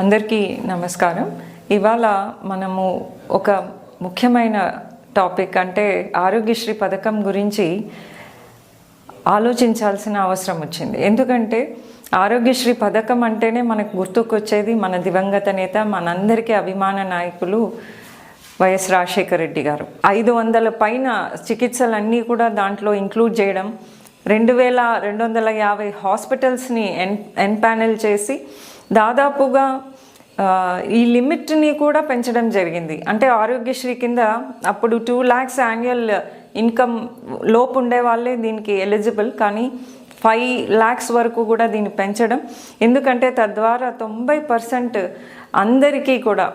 అందరికీ నమస్కారం. ఇవాళ మనము ఒక ముఖ్యమైన టాపిక్ అంటే ఆరోగ్యశ్రీ పథకం గురించి ఆలోచించాల్సిన అవసరం వచ్చింది. ఎందుకంటే ఆరోగ్యశ్రీ పథకం అంటేనే మనకు గుర్తుకొచ్చేది మన దివంగత నేత మనందరికీ అభిమాన నాయకులు వైఎస్ రాజశేఖర రెడ్డి గారు. ఐదు వందల పైన చికిత్సలన్నీ కూడా దాంట్లో ఇంక్లూడ్ చేయడం రెండు వేల రెండు వందల యాభై హాస్పిటల్స్ని ఎన్ ఎన్పానెల్ చేసి దాదాపుగా ఈ లిమిట్ని కూడా పెంచడం జరిగింది. అంటే ఆరోగ్యశ్రీ కింద అప్పుడు టూ ల్యాక్స్ యాన్యువల్ ఇన్కమ్ లోపు ఉండే వాళ్ళే దీనికి ఎలిజిబుల్. కానీ ఫైవ్ ల్యాక్స్ వరకు కూడా దీన్ని పెంచడం. ఎందుకంటే తద్వారా తొంభై పర్సెంట్ అందరికీ కూడా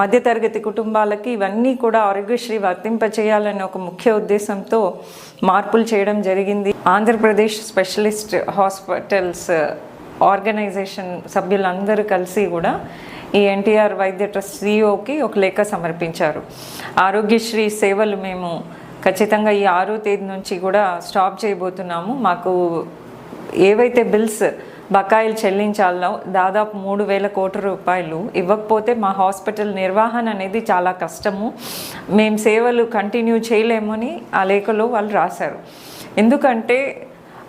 మధ్యతరగతి కుటుంబాలకి ఇవన్నీ కూడా ఆరోగ్యశ్రీ వర్తింపచేయాలనే ఒక ముఖ్య ఉద్దేశంతో మార్పులు చేయడం జరిగింది. ఆంధ్రప్రదేశ్ స్పెషలిస్ట్ హాస్పిటల్స్ ఆర్గనైజేషన్ సభ్యులందరూ కలిసి కూడా ఈ ఎన్టీఆర్ వైద్య ట్రస్ట్ సిఇఓకి ఒక లేఖ సమర్పించారు. ఆరోగ్యశ్రీ సేవలు మేము ఖచ్చితంగా ఈ ఆరో తేదీ నుంచి కూడా స్టాప్ చేయబోతున్నాము. మాకు ఏవైతే బిల్స్ బకాయిలు చెల్లించాలో దాదాపు మూడు వేల కోట్ల రూపాయలు ఇవ్వకపోతే మా హాస్పిటల్ నిర్వహణ అనేది చాలా కష్టము. మేము సేవలు కంటిన్యూ చేయలేమని ఆ లేఖలో వాళ్ళు రాశారు. ఎందుకంటే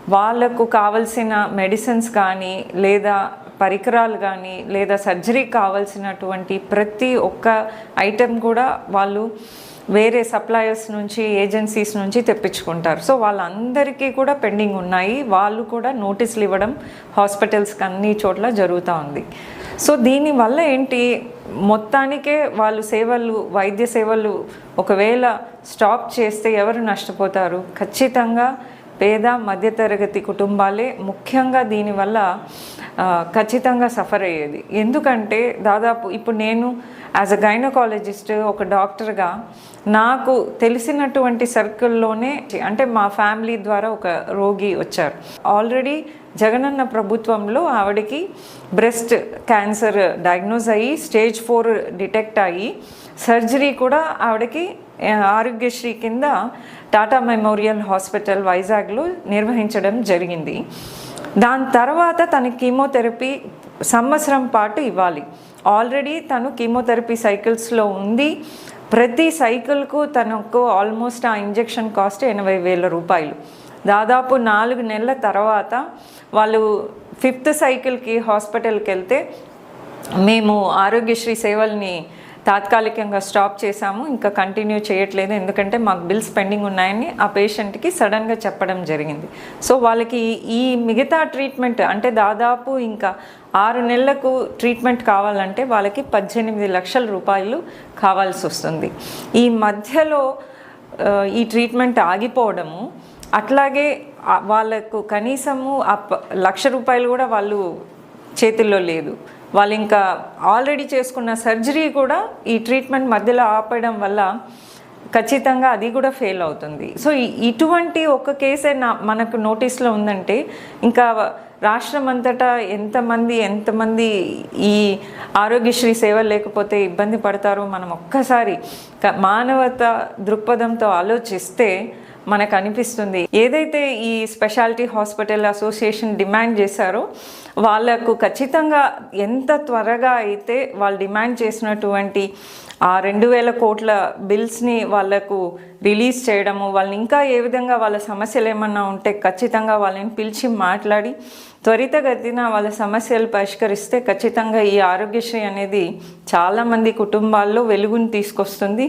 వాళ్ళకు కావలసిన మెడిసిన్స్ కానీ లేదా పరికరాలు కానీ లేదా సర్జరీ కావాల్సినటువంటి ప్రతి ఒక్క ఐటెం కూడా వాళ్ళు వేరే సప్లయర్స్ నుంచి ఏజెన్సీస్ నుంచి తెప్పించుకుంటారు. సో వాళ్ళందరికీ కూడా పెండింగ్ ఉన్నాయి. వాళ్ళు కూడా నోటీసులు ఇవ్వడం హాస్పిటల్స్కి అన్ని చోట్ల జరుగుతూ ఉంది. సో దీనివల్ల ఏంటి? మొత్తానికే వాళ్ళు సేవలు వైద్య సేవలు ఒకవేళ స్టాప్ చేస్తే ఎవరు నష్టపోతారు? ఖచ్చితంగా పేద మధ్యతరగతి కుటుంబాలే ముఖ్యంగా దీనివల్ల ఖచ్చితంగా సఫర్ అయ్యేది. ఎందుకంటే దాదాపు ఇప్పుడు నేను యాజ్ అ గైనకాలజిస్ట్ ఒక డాక్టర్గా నాకు తెలిసినటువంటి సర్కిల్లోనే అంటే మా ఫ్యామిలీ ద్వారా ఒక రోగి వచ్చారు. ఆల్రెడీ జగనన్న ప్రభుత్వంలో ఆవిడకి బ్రెస్ట్ క్యాన్సర్ డయాగ్నోజ్ అయ్యి స్టేజ్ ఫోర్ డిటెక్ట్ అయ్యి సర్జరీ కూడా ఆవిడకి ఆరోగ్యశ్రీ కింద టాటా మెమోరియల్ హాస్పిటల్ వైజాగ్లో నిర్వహించడం జరిగింది. దాని తర్వాత తన కీమోథెరపీ సంవత్సరం పాటు ఇవ్వాలి. ఆల్రెడీ తను కీమోథెరపీ సైకిల్స్లో ఉంది. ప్రతి సైకిల్కు తనకు ఆల్మోస్ట్ ఆ ఇంజెక్షన్ కాస్ట్ ఎనభై వేల రూపాయలు. దాదాపు నాలుగు నెలల తర్వాత వాళ్ళు ఫిఫ్త్ సైకిల్కి హాస్పిటల్కి వెళ్తే మేము ఆరోగ్యశ్రీ సేవల్ని తాత్కాలికంగా స్టాప్ చేశాము ఇంకా కంటిన్యూ చేయట్లేదు. ఎందుకంటే మాకు బిల్స్ పెండింగ్ ఉన్నాయని ఆ పేషెంట్కి సడన్గా చెప్పడం జరిగింది. సో వాళ్ళకి ఈ మిగతా ట్రీట్మెంట్ అంటే దాదాపు ఇంకా ఆరు నెలలకు ట్రీట్మెంట్ కావాలంటే వాళ్ళకి పద్దెనిమిది లక్షల రూపాయలు కావాల్సి వస్తుంది. ఈ మధ్యలో ఈ ట్రీట్మెంట్ ఆగిపోవడము అట్లాగే వాళ్ళకు కనీసము ఆ లక్ష రూపాయలు కూడా వాళ్ళు చేతుల్లో లేదు. వాళ్ళు ఇంకా ఆల్రెడీ చేసుకున్న సర్జరీ కూడా ఈ ట్రీట్మెంట్ మధ్యలో ఆపడం వల్ల ఖచ్చితంగా అది కూడా ఫెయిల్ అవుతుంది. సో ఇటువంటి ఒక కేసే నా మనకు నోటీస్లో ఉందంటే ఇంకా రాష్ట్రం అంతటా ఎంతమంది ఎంతమంది ఈ ఆరోగ్యశ్రీ సేవలు లేకపోతే ఇబ్బంది పడతారో మనం ఒక్కసారి మానవత దృక్పథంతో ఆలోచిస్తే మనకు అనిపిస్తుంది. ఏదైతే ఈ స్పెషాలిటీ హాస్పిటల్ అసోసియేషన్ డిమాండ్ చేశారో వాళ్ళకు ఖచ్చితంగా ఎంత త్వరగా అయితే వాళ్ళు డిమాండ్ చేసినటువంటి ఆ రెండు వేల కోట్ల బిల్స్ని వాళ్ళకు రిలీజ్ చేయడము వాళ్ళని ఇంకా ఏ విధంగా వాళ్ళ సమస్యలు ఏమన్నా ఉంటే ఖచ్చితంగా వాళ్ళని పిలిచి మాట్లాడి త్వరితగతిన వాళ్ళ సమస్యలు పరిష్కరిస్తే ఖచ్చితంగా ఈ ఆరోగ్యశ్రీ అనేది చాలామంది కుటుంబాల్లో వెలుగుని తీసుకొస్తుంది.